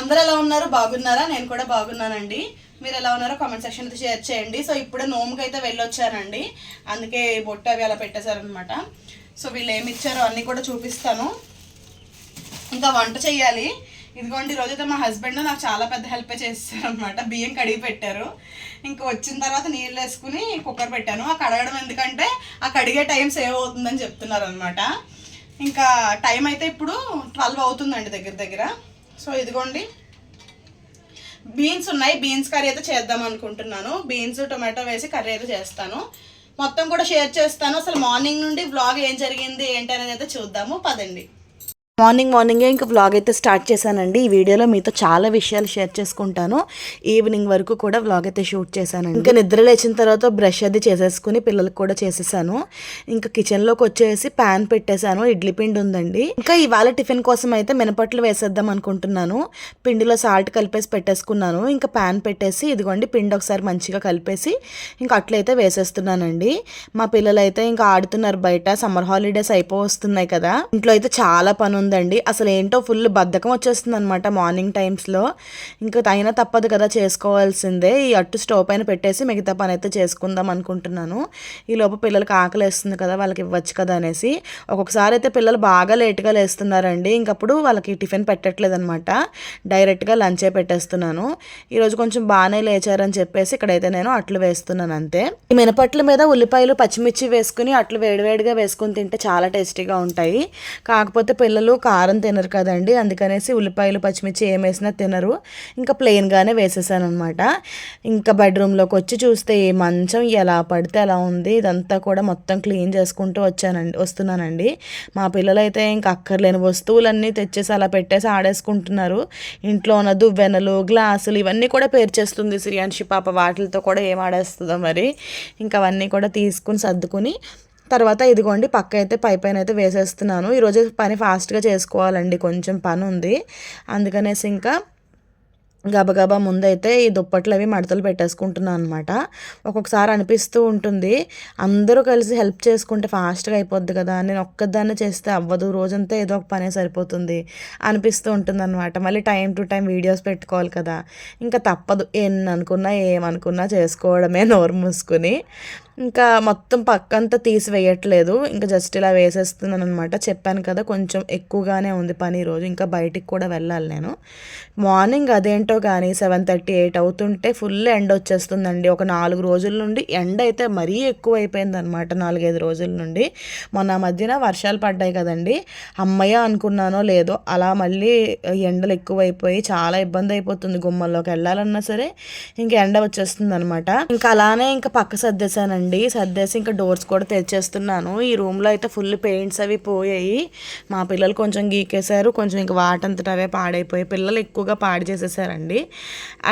అందరు ఎలా ఉన్నారు? బాగున్నారా? నేను కూడా బాగున్నానండి. మీరు ఎలా ఉన్నారో కామెంట్ సెక్షన్ అయితే షేర్ చేయండి. సో ఇప్పుడే నోముకి అయితే వెళ్ళొచ్చానండి అందుకే బొట్టు అవి అలా పెట్టేశారనమాట సో వీళ్ళు ఏమి ఇచ్చారో అన్నీ కూడా చూపిస్తాను. ఇంకా వంట చేయాలి ఇదిగోండి ఈరోజు అయితే మా హస్బెండ్ నాకు చాలా పెద్ద హెల్ప్ చేస్తారనమాట బియ్యం కడిగి పెట్టారు. ఇంకా వచ్చిన తర్వాత నీళ్ళు వేసుకుని కుక్కర్ పెట్టాను. ఆ కడగడం ఎందుకంటే ఆ కడిగే టైం సేవ్ అవుతుందని చెప్తున్నారు అనమాట ఇంకా టైం అయితే ఇప్పుడు ట్వెల్వ్ అవుతుందండి దగ్గర దగ్గర. సో ఇదిగోండి. బీన్స్ ఉన్నాయి. బీన్స్ కర్రీ అయితే చేద్దాం అనుకుంటున్నాను. బీన్స్ టొమాటో వేసి కర్రీ అయితే చేస్తాను. మొత్తం కూడా షేర్ చేస్తాను. అసలు మార్నింగ్ నుండి బ్లాగ్ ఏం జరిగింది ఏంటి అనేది అయితే చూద్దాము. పదండి. మార్నింగ్ మార్నింగే ఇంకా వ్లాగ్ అయితే స్టార్ట్ చేశానండి. ఈ వీడియోలో మీతో చాలా విషయాలు షేర్ చేసుకుంటాను. ఈవినింగ్ వరకు కూడా వ్లాగ్ అయితే షూట్ చేశానండి. ఇంకా నిద్ర లేచిన తర్వాత బ్రష్ అది చేసేసుకుని పిల్లలకు కూడా చేసేసాను. ఇంకా కిచెన్లోకి వచ్చేసి ప్యాన్ పెట్టేశాను. ఇడ్లీ పిండి ఉందండి. ఇంకా ఇవాళ టిఫిన్ కోసం అయితే మినపట్లు వేసేద్దాం అనుకుంటున్నాను. పిండిలో సాల్ట్ కలిపేసి పెట్టేసుకున్నాను. ఇంకా ప్యాన్ పెట్టేసి ఇదిగోండి పిండి ఒకసారి మంచిగా కలిపేసి ఇంకా అట్లయితే వేసేస్తున్నానండి. మా పిల్లలు అయితే ఇంకా ఆడుతున్నారు బయట. సమ్మర్ హాలిడేస్ అయిపో వస్తున్నాయి కదా. ఇంట్లో అయితే చాలా పని ఉందండి. అసలు ఏంటో ఫుల్ బద్ధకం వచ్చేస్తుంది అనమాట మార్నింగ్ టైమ్స్లో. ఇంకా అయినా తప్పదు కదా చేసుకోవాల్సిందే. ఈ అట్టు స్టవ్ పైన పెట్టేసి మిగతా పని అయితే చేసుకుందాం అనుకుంటున్నాను. ఈ లోపు పిల్లలకి ఆకలి వేస్తుంది కదా వాళ్ళకి ఇవ్వచ్చు కదా అనేసి. ఒక్కొక్కసారి అయితే పిల్లలు బాగా లేట్గా లేస్తున్నారండి. ఇంకప్పుడు వాళ్ళకి టిఫిన్ పెట్టట్లేదు అనమాట డైరెక్ట్గా లంచే పెట్టేస్తున్నాను. ఈరోజు కొంచెం బాగానే లేచారని చెప్పేసి ఇక్కడైతే నేను అట్లు వేస్తున్నాను అంతే. ఈ మినపట్ల మీద ఉల్లిపాయలు పచ్చిమిర్చి వేసుకుని అట్లు వేడివేడిగా వేసుకుని తింటే చాలా టేస్టీగా ఉంటాయి. కాకపోతే పిల్లలు కారం తినరు కదండి. అందుకనేసి ఉల్లిపాయలు పచ్చిమిర్చి ఏం వేసినా తినరు. ఇంకా ప్లెయిన్గానే వేసేసాను అనమాట ఇంకా బెడ్రూమ్లోకి వచ్చి చూస్తే ఈ మంచం ఎలా పడితే అలా ఉంది. ఇదంతా కూడా మొత్తం క్లీన్ చేసుకుంటూ వచ్చానండి వస్తున్నానండి. మా పిల్లలు అయితే ఇంకా అక్కర్లేని వస్తువులన్నీ తెచ్చేసి అలా పెట్టేసి ఆడేసుకుంటున్నారు. ఇంట్లో ఉన్న దువ్వెనలు గ్లాసులు ఇవన్నీ కూడా పేర్చేస్తుంది శ్రీయాన్షి పాప. వాటిలతో కూడా ఏం ఆడేస్తుందో మరి. ఇంకా అవన్నీ కూడా తీసుకుని సర్దుకుని తర్వాత ఇదిగోండి పక్క అయితే పై పైన అయితే వేసేస్తున్నాను ఈరోజు పని ఫాస్ట్గా చేసుకోవాలండి కొంచెం పని ఉంది. అందుకనేసి ఇంకా గబగబా ముందైతే ఈ దుప్పట్లు అవి మడతలు పెట్టేసుకుంటున్నాను అనమాట ఒక్కొక్కసారి అనిపిస్తూ ఉంటుంది అందరూ కలిసి హెల్ప్ చేసుకుంటే ఫాస్ట్గా అయిపోద్ది కదా నేను ఒక్కదాన్ని చేస్తే అవ్వదు రోజంతా ఏదో ఒక పనే సరిపోతుంది అనిపిస్తూ ఉంటుంది అనమాట మళ్ళీ టైం టు టైం వీడియోస్ పెట్టుకోవాలి కదా ఇంకా తప్పదు ఎన్ని అనుకున్నా ఏమనుకున్నా చేసుకోవడమే నోరు మూసుకుని. ఇంకా మొత్తం పక్కంతా తీసివేయట్లేదు. ఇంకా జస్ట్ ఇలా వేసేస్తున్నాను అనమాట చెప్పాను కదా కొంచెం ఎక్కువగానే ఉంది పని ఈరోజు. ఇంకా బయటికి కూడా వెళ్ళాలి నేను. మార్నింగ్ అదేంటో కానీ సెవెన్ థర్టీ ఎయిట్ అవుతుంటే ఫుల్ ఎండ వచ్చేస్తుందండి. ఒక నాలుగు రోజుల నుండి ఎండ అయితే మరీ ఎక్కువ అయిపోయింది అనమాట నాలుగైదు రోజుల నుండి. మొన్న మధ్యన వర్షాలు పడ్డాయి కదండి. అమ్మయ్య అనుకున్నానో లేదో అలా మళ్ళీ ఎండలు ఎక్కువైపోయి చాలా ఇబ్బంది అయిపోతుంది గుమ్మల్లోకి వెళ్ళాలన్నా సరే. ఇంకా ఎండ వచ్చేస్తుంది అనమాట ఇంకా అలానే ఇంకా పక్క సర్దేశానండి. అండి సర్దేసి ఇంకా డోర్స్ కూడా తెచ్చేస్తున్నాను. ఈ రూమ్లో అయితే ఫుల్ పెయింట్స్ అవి పోయాయి. మా పిల్లలు కొంచెం గీకేశారు. కొంచెం ఇంకా వాటంతట అవే పాడైపోయి పిల్లలు ఎక్కువగా పాడు చేసేసారండి.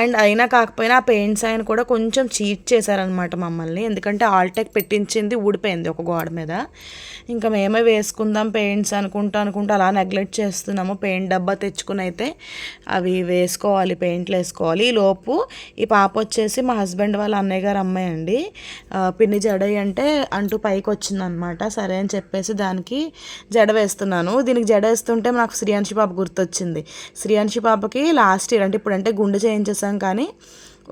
అండ్ అయినా కాకపోయినా ఆ పెయింట్స్ ఆయన కూడా కొంచెం చీట్ చేశారనమాట మమ్మల్ని. ఎందుకంటే ఆల్టెక్ పెట్టించింది ఊడిపోయింది ఒక గోడ మీద. ఇంకా మేమే వేసుకుందాం పెయింట్స్ అనుకుంటా అనుకుంటా అలా నెగ్లెక్ట్ చేస్తున్నాము. పెయింట్ డబ్బా తెచ్చుకుని అయితే అవి వేసుకోవాలి పెయింట్లు వేసుకోవాలి. ఈ లోపు ఈ పాప వచ్చేసి మా హస్బెండ్ వాళ్ళ అన్నయ్య గారు అమ్మాయి అండి. పిన్ని జడ అంటే అంటూ పైకి వచ్చిందనమాట సరే అని చెప్పేసి దానికి జడ వేస్తున్నాను. దీనికి జడ వేస్తుంటే నాకు శ్రీయాంశి పాప గుర్తొచ్చింది. శ్రీయాంశి పాపకి లాస్ట్ ఇయర్ అంటే ఇప్పుడంటే గుండె చేయించేసాం కానీ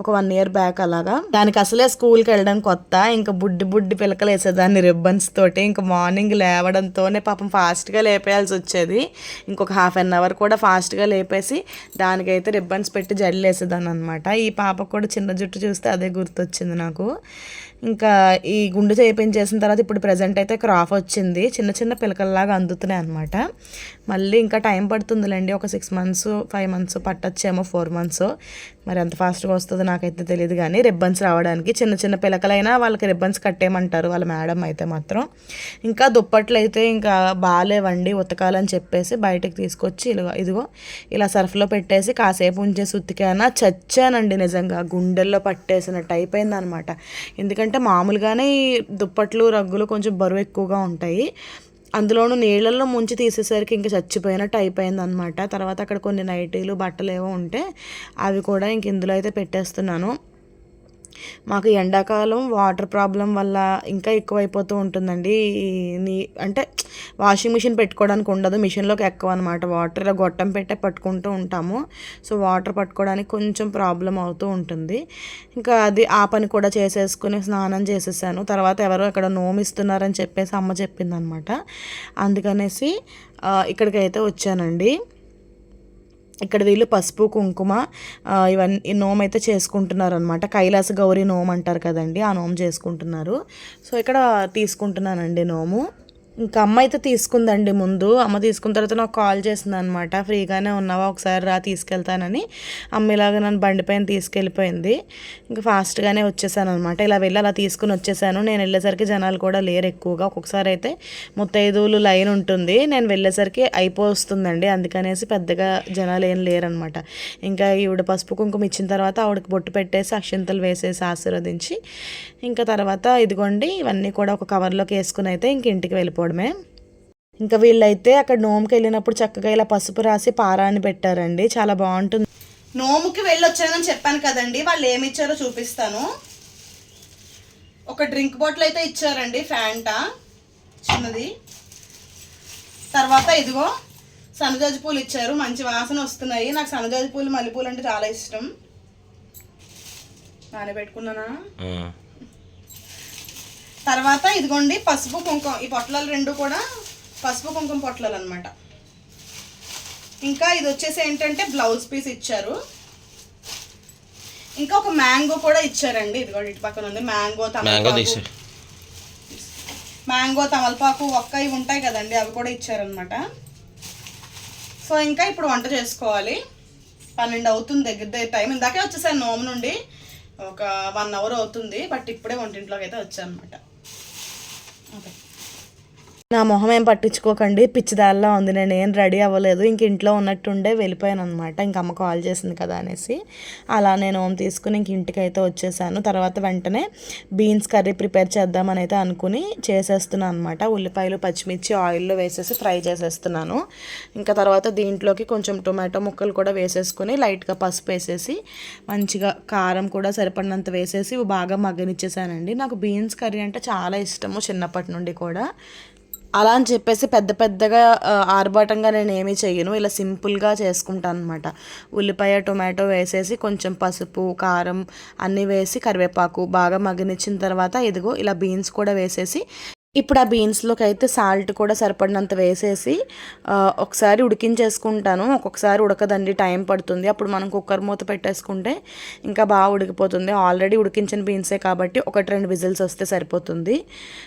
ఒక వన్ ఇయర్ బ్యాక్ అలాగా. దానికి అసలే స్కూల్కి వెళ్ళడం కొత్త. ఇంకా బుడ్డి బుడ్డి పిలకలు వేసేదాన్ని రిబ్బన్స్ తోటి. ఇంకా మార్నింగ్ లేవడంతోనే పాపం ఫాస్ట్గా లేపేయాల్సి వచ్చేది. ఇంకొక హాఫ్ అన్ అవర్ కూడా ఫాస్ట్గా లేపేసి దానికైతే రిబ్బన్స్ పెట్టి జడలు వేసేదాన్ని అనమాట ఈ పాపకు కూడా చిన్న జుట్టు చూస్తే అదే గుర్తొచ్చింది నాకు. ఇంకా ఈ గుండు చేయించేసిన తర్వాత ఇప్పుడు ప్రజెంట్ అయితే క్రాఫ్ వచ్చింది. చిన్న చిన్న పిలకల్లాగా అందుతున్నాయి అనమాట మళ్ళీ ఇంకా టైం పడుతుందిలేండి. ఒక సిక్స్ మంత్స్ ఫైవ్ మంత్స్ పట్టొచ్చేమో ఫోర్ మంత్స్ మరి ఎంత ఫాస్ట్గా వస్తుందో నాకైతే తెలియదు కానీ రిబ్బన్స్ రావడానికి చిన్న చిన్న పిలకలైనా వాళ్ళకి రిబ్బన్స్ కట్టేయమంటారు వాళ్ళ మేడం అయితే మాత్రం. ఇంకా దుప్పట్లు అయితే ఇంకా బాగాలేవండి ఉతకాలని చెప్పేసి బయటకు తీసుకొచ్చి ఇలా ఇదిగో ఇలా సర్ఫ్లో పెట్టేసి కాసేపు ఉంచేసి ఉతికానా చచ్చానండి నిజంగా. గుండెల్లో పట్టేసినట్టు అయిపోయింది అనమాట అంటే మామూలుగానే ఈ దుప్పట్లు రగ్గులు కొంచెం బరువు ఎక్కువగా ఉంటాయి. అందులోనూ నీళ్ళల్లో ముంచి తీసేసరికి ఇంకా చచ్చిపోయినట్టు అయిపోయింది అనమాట తర్వాత అక్కడ కొన్ని నైటీలు బట్టలు ఏవో ఉంటే అవి కూడా ఇంక ఇందులో అయితే పెట్టేస్తున్నాను. మాకు ఎండాకాలం వాటర్ ప్రాబ్లం వల్ల ఇంకా ఎక్కువైపోతూ ఉంటుందండి. నీ అంటే వాషింగ్ మిషన్ పెట్టుకోవడానికి ఉండదు. మిషన్లోకి ఎక్కువ అనమాట వాటర్ ఇలా గొట్టం పెట్టే పట్టుకుంటూ ఉంటాము. సో వాటర్ పట్టుకోవడానికి కొంచెం ప్రాబ్లం అవుతూ ఉంటుంది. ఇంకా అది ఆ పని కూడా చేసేసుకుని స్నానం చేసేసాను. తర్వాత ఎవరో అక్కడ నోమిస్తున్నారని చెప్పేసి అమ్మ చెప్పిందనమాట అందుకనేసి ఇక్కడికైతే వచ్చానండి. ఇక్కడ వీళ్ళు పసుపు కుంకుమ ఇవన్నీ నోమ్ అయితే చేసుకుంటున్నారు అనమాట కైలాస గౌరి నోమ్ అంటారు కదండి ఆ నోమ్ చేసుకుంటున్నారు. సో ఇక్కడ తీసుకుంటున్నానండి నోము. ఇంకా అమ్మ అయితే తీసుకుందండి ముందు. అమ్మ తీసుకున్న తర్వాత నాకు కాల్ చేసింది అనమాట ఫ్రీగానే ఉన్నావా? ఒకసారి రా తీసుకెళ్తానని. అమ్మ ఇలాగ నన్ను బండి పైన తీసుకెళ్ళిపోయింది. ఇంకా ఫాస్ట్గానే వచ్చేసాను అనమాట ఇలా వెళ్ళి అలా తీసుకుని వచ్చేసాను. నేను వెళ్ళేసరికి జనాలు కూడా లేరు ఎక్కువగా. ఒక్కొక్కసారి అయితే ముత్తైదువులు లైన్ ఉంటుంది. నేను వెళ్ళేసరికి అయిపోస్తుందండి. అందుకనేసి పెద్దగా జనాలు ఏం లేరనమాట. ఇంకా ఈవిడ పసుపు కుంకుమ ఇచ్చిన తర్వాత ఆవిడకి బొట్టు పెట్టేసి అక్షింతలు వేసేసి ఆశీర్వదించి ఇంకా తర్వాత ఇదిగోండి ఇవన్నీ కూడా ఒక కవర్లోకి వేసుకుని అయితే ఇంక ఇంటికి వెళ్ళిపోవడమే ఇంకా వీళ్ళైతే అక్కడ నోముకి వెళ్ళినప్పుడు చక్కగా ఇలా పసుపు రాసి పారాన్ని పెట్టారండి. చాలా బాగుంటుంది. నోముకి వెళ్ళొచ్చానని చెప్పాను కదండి. వాళ్ళు ఏమి ఇచ్చారో చూపిస్తాను. ఒక డ్రింక్ బాటిల్ అయితే ఇచ్చారండి ఫ్యాంటా. చిన్నది. తర్వాత ఇదిగో సన్నజాజి పూలు ఇచ్చారు. మంచి వాసన వస్తున్నాయి. నాకు సన్నజాజి పూలు మల్లెపూలు అంటే చాలా ఇష్టం. నానబెట్టుకున్నానా? తర్వాత ఇదిగోండి పసుపు కుంకుమ ఈ పొట్లాలు రెండు కూడా పసుపు కుంకుమ పొట్లాలు అనమాట ఇంకా ఇది వచ్చేసి ఏంటంటే బ్లౌజ్ పీస్ ఇచ్చారు. ఇంకా ఒక మ్యాంగో కూడా ఇచ్చారండి. ఇది కూడా ఇటు పక్కన ఉంది. మ్యాంగో తమలపాకు. మ్యాంగో తమలపాకు ఒక్క ఇవి ఉంటాయి కదండి. అవి కూడా ఇచ్చారనమాట సో ఇంకా ఇప్పుడు వంట చేసుకోవాలి. పన్నెండు అవుతుంది దగ్గర దగ్గర టైం. ఇందాకే వచ్చేసాను నోము నుండి. ఒక వన్ అవర్ అవుతుంది. బట్ ఇప్పుడే వంటింట్లోకి అయితే వచ్చాను అనమాట నా మొహం ఏం పట్టించుకోకండి పిచ్చిదాల్లా ఉంది నేను ఏం రెడీ అవ్వలేదు ఇంక ఇంట్లో ఉన్నట్టుండే వెళ్ళిపోయాను అనమాట ఇంక అమ్మ కాల్ చేసింది కదా అనేసి. అలా నేను ఓం తీసుకుని ఇంక ఇంటికి అయితే వచ్చేసాను. తర్వాత వెంటనే బీన్స్ కర్రీ ప్రిపేర్ చేద్దామని అయితే అనుకుని చేసేస్తున్నాను అనమాట ఉల్లిపాయలు పచ్చిమిర్చి ఆయిల్లో వేసేసి ఫ్రై చేసేస్తున్నాను. ఇంకా తర్వాత దీంట్లోకి కొంచెం టొమాటో ముక్కలు కూడా వేసేసుకొని లైట్గా పసుపు వేసేసి మంచిగా కారం కూడా సరిపడినంత వేసేసి బాగా మగ్గనిచ్చేసానండి. నాకు బీన్స్ కర్రీ అంటే చాలా ఇష్టము చిన్నప్పటి నుండి కూడా. అలా అని చెప్పేసి పెద్ద పెద్దగా ఆర్భాటంగా నేను ఏమీ చెయ్యను. ఇలా సింపుల్గా చేసుకుంటాను అనమాట ఉల్లిపాయ టొమాటో వేసేసి కొంచెం పసుపు కారం అన్నీ వేసి కరివేపాకు బాగా మగ్గనిచ్చిన తర్వాత ఇదిగో ఇలా బీన్స్ కూడా వేసేసి ఇప్పుడు ఆ బీన్స్లోకి అయితే సాల్ట్ కూడా సరిపడినంత వేసేసి ఒకసారి ఉడికించేసుకుంటాను. ఒక్కొక్కసారి ఉడకదండి టైం పడుతుంది. అప్పుడు మనం కుక్కర్ మూత పెట్టేసుకుంటే ఇంకా బాగా ఉడికిపోతుంది. ఆల్రెడీ ఉడికించిన బీన్సే కాబట్టి ఒకటి రెండు విజిల్స్ వస్తే సరిపోతుంది.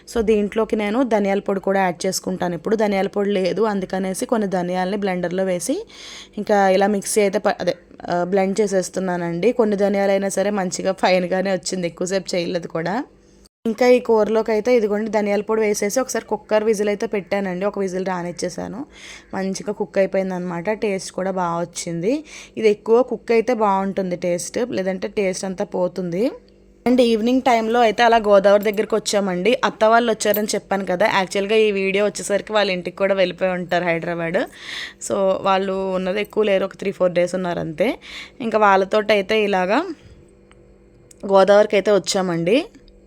సో దీంట్లోకి నేను ధనియాల పొడి కూడా యాడ్ చేసుకుంటాను. ఇప్పుడు ధనియాల పొడి లేదు అందుకనేసి కొన్ని ధనియాలని బ్లెండర్లో వేసి ఇంకా ఇలా మిక్సీ అయితే ప- అదే బ్లెండ్ చేసేస్తున్నానండి. కొన్ని ధనియాలు అయినా సరే మంచిగా ఫైన్గానే వచ్చింది. ఎక్కువసేపు చేయలేదు కూడా. ఇంకా ఈ కూరలోకి అయితే ఇదిగోండి ధనియాల పొడి వేసేసి ఒకసారి కుక్కర్ విజిల్ అయితే పెట్టానండి. ఒక విజిల్ రానిచ్చేసాను. మంచిగా కుక్ అయిపోయింది అనమాట టేస్ట్ కూడా బాగా వచ్చింది. ఇది ఎక్కువ కుక్ అయితే బాగుంటుంది టేస్ట్. లేదంటే టేస్ట్ అంతా పోతుంది. అండ్ ఈవినింగ్ టైంలో అయితే అలా గోదావరి దగ్గరికి వచ్చామండి. అత్త వాళ్ళు వచ్చారని చెప్పాను కదా. యాక్చువల్గా ఈ వీడియో వచ్చేసరికి వాళ్ళ ఇంటికి కూడా వెళ్ళిపోయి ఉంటారు హైదరాబాద్. సో వాళ్ళు ఉన్నది ఎక్కువ లేరు. ఒక త్రీ ఫోర్ డేస్ ఉన్నారు అంతే. ఇంకా వాళ్ళతోటి అయితే ఇలాగా గోదావరికి అయితే వచ్చామండి.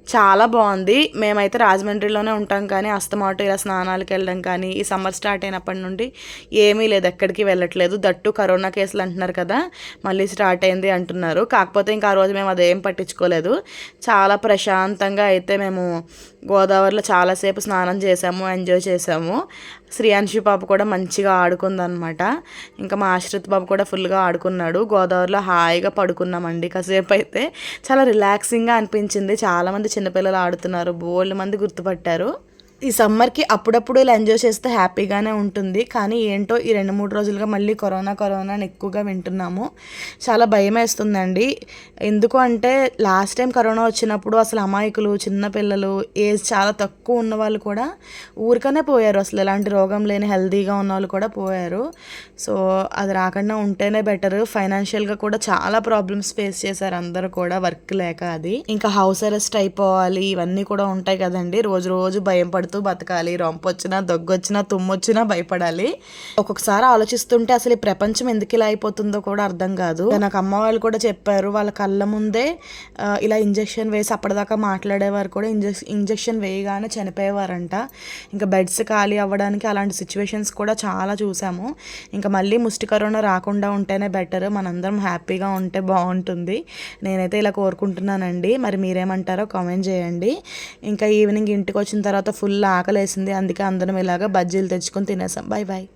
చాలా బాగుంది. మేమైతే రాజమండ్రిలోనే ఉంటాం కానీ అస్తమాటు ఇలా స్నానాలకు వెళ్ళడం కానీ ఈ సమ్మర్ స్టార్ట్ అయినప్పటి నుండి ఏమీ లేదు ఎక్కడికి వెళ్ళట్లేదు. దట్టు కరోనా కేసులు అంటున్నారు కదా మళ్ళీ స్టార్ట్ అయింది అంటున్నారు. కాకపోతే ఇంకా ఆ రోజు మేము అదేం పట్టించుకోలేదు. చాలా ప్రశాంతంగా అయితే మేము గోదావరిలో చాలాసేపు స్నానం చేసాము ఎంజాయ్ చేసాము శ్రీయాంశి పాప కూడా మంచిగా ఆడుకుందనమాట ఇంకా మా ఆశ్రిత్ బాబు కూడా ఫుల్గా ఆడుకున్నాడు. గోదావరిలో హాయిగా పడుకున్నామండి కాసేపు అయితే. చాలా రిలాక్సింగ్గా అనిపించింది. చాలామంది చిన్నపిల్లలు ఆడుతున్నారు. బోల్డ్ మంది గుర్తుపట్టారు. ఈ సమ్మర్కి అప్పుడప్పుడు ఇలా ఎంజాయ్ చేస్తే హ్యాపీగానే ఉంటుంది. కానీ ఏంటో ఈ రెండు మూడు రోజులుగా మళ్ళీ కరోనా కరోనా అని ఎక్కువగా వింటున్నాము. చాలా భయం వేస్తుందండి ఎందుకు అంటే లాస్ట్ టైం కరోనా వచ్చినప్పుడు అసలు అమాయకులు చిన్నపిల్లలు ఏజ్ చాలా తక్కువ ఉన్న వాళ్ళు కూడా ఊరికనే పోయారు. అసలు ఎలాంటి రోగం లేని హెల్తీగా ఉన్న వాళ్ళు కూడా పోయారు. సో అది రాకుండా ఉంటేనే బెటర్. ఫైనాన్షియల్గా కూడా చాలా ప్రాబ్లమ్స్ ఫేస్ చేశారు అందరూ కూడా వర్క్ లేక అది. ఇంకా హౌస్ అరెస్ట్ అయిపోవాలి ఇవన్నీ కూడా ఉంటాయి కదండి. రోజు రోజు భయం పడుతుంది భయపడుతూ బతకాలి. రొంపు వచ్చినా దగ్గు వచ్చినా తుమ్ము వచ్చినా భయపడాలి. ఒక్కొక్కసారి ఆలోచిస్తుంటే అసలు ఈ ప్రపంచం ఎందుకు ఇలా అయిపోతుందో కూడా అర్థం కాదు. నాకు అమ్మ వాళ్ళు కూడా చెప్పారు వాళ్ళ కళ్ళ ముందే ఇలా ఇంజెక్షన్ వేసి అప్పటిదాకా మాట్లాడేవారు కూడా ఇంజెక్షన్ ఇంజెక్షన్ వేయగానే చనిపోయేవారంట. ఇంకా బెడ్స్ ఖాళీ అవ్వడానికి అలాంటి సిచ్యువేషన్స్ కూడా చాలా చూసాము. ఇంకా మళ్ళీ ముష్టి కరోనా రాకుండా ఉంటేనే బెటర్. మనందరం హ్యాపీగా ఉంటే బాగుంటుంది. నేనైతే ఇలా కోరుకుంటున్నానండి. మరి మీరేమంటారో కామెంట్ చేయండి. ఇంకా ఈవినింగ్ ఇంటికి వచ్చిన తర్వాత ఫుల్ ఫుల్ ఆకలేసింది అందుకే అందరం ఇలాగ బజ్జీలు తెచ్చుకొని తినేసాం. Bye bye